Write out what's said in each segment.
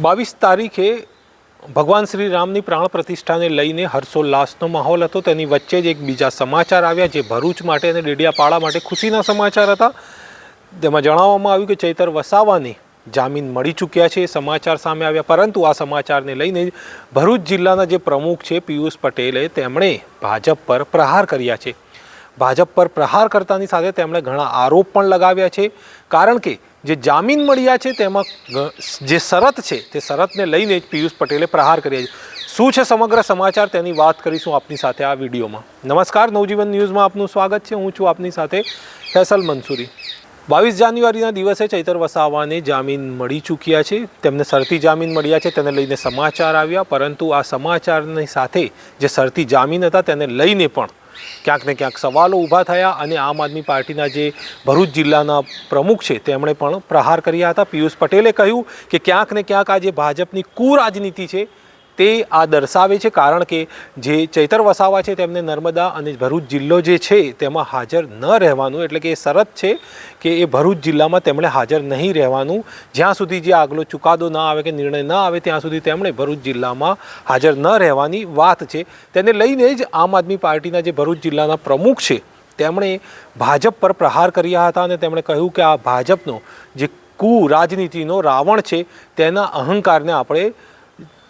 બાવીસ તારીખે ભગવાન શ્રી રામની પ્રાણ પ્રતિષ્ઠાને લઈને હર્ષોલ્લાસનો માહોલ હતો. તેની વચ્ચે જ એક બીજા સમાચાર આવ્યા જે ભરૂચ માટે અને ડેડિયાપાડા માટે ખુશીના સમાચાર હતા. તેમાં જણાવવામાં આવ્યું કે ચૈતર વસાવાની જામીન મળી ચૂક્યા છે. એ સમાચાર સામે આવ્યા. પરંતુ આ સમાચારને લઈને ભરૂચ જિલ્લાના જે પ્રમુખ છે પિયુષ પટેલે તેમણે ભાજપ પર પ્રહાર કર્યા છે. ભાજપ પર પ્રહાર કરતાની સાથે તેમણે ઘણા આરોપ પણ લગાવ્યા છે. કારણ કે જે જામીન મળ્યા છે તેમાં જે શરત છે તે શરતને લઈને જ પિયુષ પટેલે પ્રહાર કર્યા છે. શું છે સમગ્ર સમાચાર? તેની વાત કરીશું આપની સાથે આ વિડીયોમાં. નમસ્કાર, નવજીવન ન્યૂઝમાં આપનું સ્વાગત છે. હું છું આપની સાથે ફેસલ મંસૂરી. બાવીસ જાન્યુઆરીના દિવસે ચૈતર વસાવાને જામીન મળી ચૂક્યા છે. તેમને શરતી જામીન મળ્યા છે, તેને લઈને સમાચાર આવ્યા, પરંતુ આ સમાચારની સાથે જે શરતી જામીન હતા તેને લઈને પણ ક્યાંક ને ક્યાંક સવાલો ઊભા થયા અને આમ આદમી પાર્ટીના જે ભરૂચ જિલ્લાના પ્રમુખ છે, તેમણે પણ પ્રહાર કર્યા હતા. પિયુષ પટેલે કહ્યું કે ક્યાંક ને ક્યાંક આ જે ભાજપની કુરાજનીતિ છે તે આ દર્શાવે છે કારણ કે જે ચૈતર વસાવા છે તેમને નર્મદા અને ભરૂચ જિલ્લો જે છે તેમાં હાજર ન રહેવાનું, એટલે કે એ શરત છે કે એ ભરૂચ જિલ્લામાં તેમણે હાજર નહીં રહેવાનું. જ્યાં સુધી જે આગલો ચુકાદો ના આવે કે નિર્ણય ન આવે, ત્યાં સુધી તેમણે ભરૂચ જિલ્લામાં હાજર ન રહેવાની વાત છે. તેને લઈને જ આમ આદમી પાર્ટીના જે ભરૂચ જિલ્લાના પ્રમુખ છે, તેમણે ભાજપ પર પ્રહાર કર્યા હતા અને તેમણે કહ્યું કે આ ભાજપનો જે કુ રાજનીતિનો રાવણ છે, તેના અહંકારને આપણે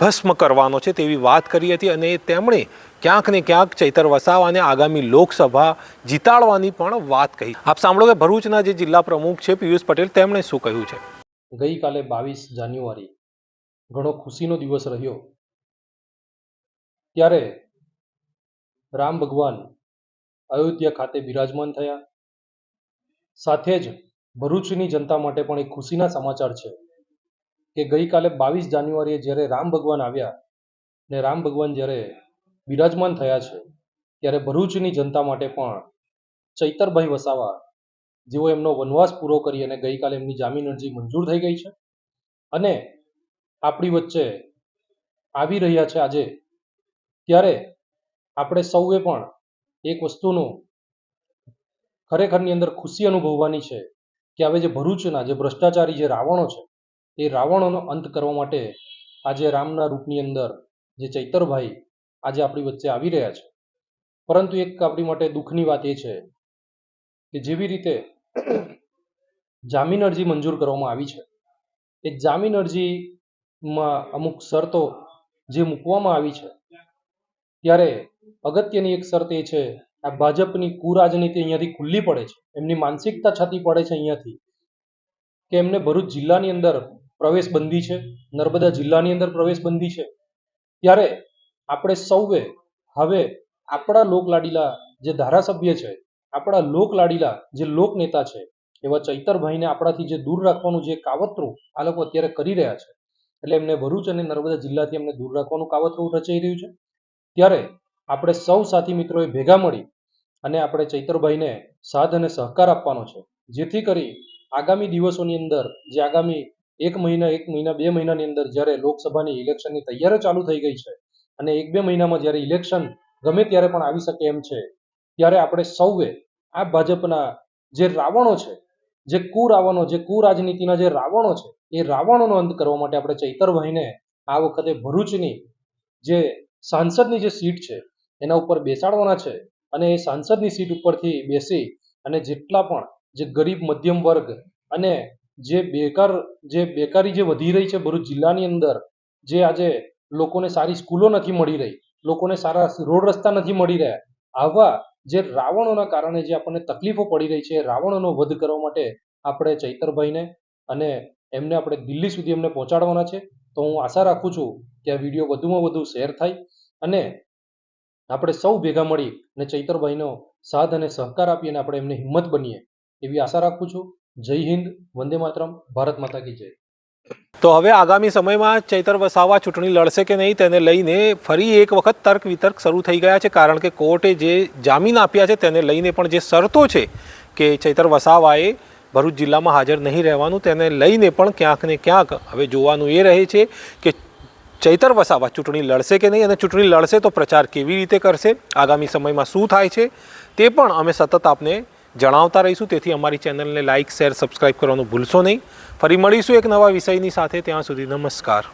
ભસ્મ કરવાનો છે તેવી વાત કરી હતી અને તેમણે ક્યાંક ને ક્યાંક ચૈતર વસાવાને આગામી લોકસભા જીતાડવાની પણ વાત કહી. આપ સાંભળો કે ભરૂચના જે જિલ્લા પ્રમુખ છે પિયુષ પટેલ, તેમણે શું કહ્યું છે? ગઈકાલે બાવીસ જાન્યુઆરી ઘણો ખુશીનો દિવસ રહ્યો. ત્યારે રામ ભગવાન અયોધ્યા ખાતે બિરાજમાન થયા. સાથે જ ભરૂચની જનતા માટે પણ એક ખુશીના સમાચાર છે. કે ગઈકાલે બાવીસ જાન્યુઆરીએ જ્યારે રામ ભગવાન આવ્યા ને રામ ભગવાન જ્યારે બિરાજમાન થયા છે, ત્યારે ભરૂચની જનતા માટે પણ ચૈતરભાઈ વસાવા જેઓ એમનો વનવાસ પૂરો કરી અને ગઈકાલે એમની જામીન અરજી મંજૂર થઈ ગઈ છે અને આપણી વચ્ચે આવી રહ્યા છે આજે, ત્યારે આપણે સૌએ પણ એક વસ્તુનું ખરેખરની અંદર ખુશી અનુભવવાની છે કે હવે જે ભરૂચના જે ભ્રષ્ટાચારી જે રાવણો છે એ રાવણોનો અંત કરવા માટે આજે રામના રૂપની અંદર જે ચૈતરભાઈ આજે આપણી વચ્ચે આવી રહ્યા છે. પરંતુ એક આપણી માટે દુઃખની વાત એ છે કે જેવી રીતે જામીન અરજી મંજૂર કરવામાં આવી છે, એ જામીન અરજીમાં અમુક શરતો જે મૂકવામાં આવી છે, ત્યારે અગત્યની એક શરત એ છે, આ ભાજપની કુરાજનીતિ અહીંયાથી ખુલ્લી પડે છે. એમની માનસિકતા છતી પડે છે અહીંયાથી કે એમને ભરૂચ જિલ્લાની અંદર પ્રવેશ બંધી છે, નર્મદા જિલ્લાની અંદર પ્રવેશ બંધી છે. ત્યારે આપણે સૌએ હવે આપણા લોકલાડીલા જે ધારાસભ્ય છે, આપણા લોકલાડીલા જે લોકનેતા છે, એવા ચૈતરભાઈને આપણાથી જે દૂર રાખવાનું જે કાવતરું આ લોકો અત્યારે કરી રહ્યા છે. એટલે એમને ભરૂચ અને નર્મદા જિલ્લાથી એમને દૂર રાખવાનું કાવતરું રચાઈ રહ્યું છે. ત્યારે આપણે સૌ સાથી મિત્રોએ ભેગા મળી અને આપણે ચૈતરભાઈને સાથ અને સહકાર આપવાનો છે. જેથી કરી આગામી દિવસોની અંદર, જે આગામી એક મહિના એક મહિના, બે મહિનાની અંદર જ્યારે લોકસભાની ઇલેક્શનની તૈયારી ચાલુ થઈ ગઈ છે અને એક, બે મહિનામાં જ્યારે ઇલેક્શન ગમે ત્યારે પણ આવી શકે એમ છે, ત્યારે આપણે સૌએ આ ભાજપના જે રાવણો છે, જે કુરાવણો જે કુરાજનીતિના જે રાવણો છે, એ રાવણોનો અંત કરવા માટે આપણે ચૈતર વહીને આ વખતે ભરૂચની જે સાંસદની જે સીટ છે, એના ઉપર બેસાડવાના છે અને એ સાંસદની સીટ ઉપરથી બેસી અને જેટલા પણ જે ગરીબ મધ્યમ વર્ગ અને જે બેકાર, જે બેકારી જે વધી રહી છે ભરૂચ જિલ્લાની અંદર, જે આજે લોકોને સારી સ્કૂલો નથી મળી રહી, લોકોને સારા રોડ રસ્તા નથી મળી રહ્યા, આવા જે રાવણોના કારણે જે આપણને તકલીફો પડી રહી છે, રાવણોનો વધ કરવા માટે આપણે ચૈતરભાઈને અને એમને આપણે દિલ્હી સુધી એમને પહોંચાડવાના છે, તો હું આશા રાખું છું કે આ વીડિયો વધુમાં વધુ શેર થાય અને આપણે સૌ ભેગા મળી અને ચૈતરભાઈનો સાથ અને સહકાર આપી અને આપણે એમને હિંમત બનીએ, એવી આશા રાખું છું. જય હિન્દ, વંદે માતરમ, ભારત માતા કી જય. તો હવે આગામી સમયમાં ચૈતર વસાવા ચૂંટણી લડશે કે નહીં તેને લઈને ફરી એક વખત તર્ક વિતર્ક શરૂ થઈ ગયા છે, કારણ કે કોર્ટે જે જામીન આપ્યા છે તેને લઈને પણ જે શરતો છે કે ચૈતર વસાવાએ ભરૂચ જિલ્લામાં હાજર નહીં રહેવાનું, તેને લઈને પણ ક્યાંક ને ક્યાંક હવે જોવાનું એ રહે છે કે ચૈતર વસાવા ચૂંટણી લડશે કે નહીં અને ચૂંટણી લડશે તો પ્રચાર કેવી રીતે કરશે, આગામી સમયમાં શું થાય છે તે પણ અમે સતત આપને જણાવતા રહીશું. તેથી અમારી ચેનલને લાઇક, શેર, સબસ્ક્રાઇબ કરવાનું ભૂલશો નહીં. ફરી મળીશું એક નવા વિષયની સાથે. ત્યાં સુધી નમસ્કાર.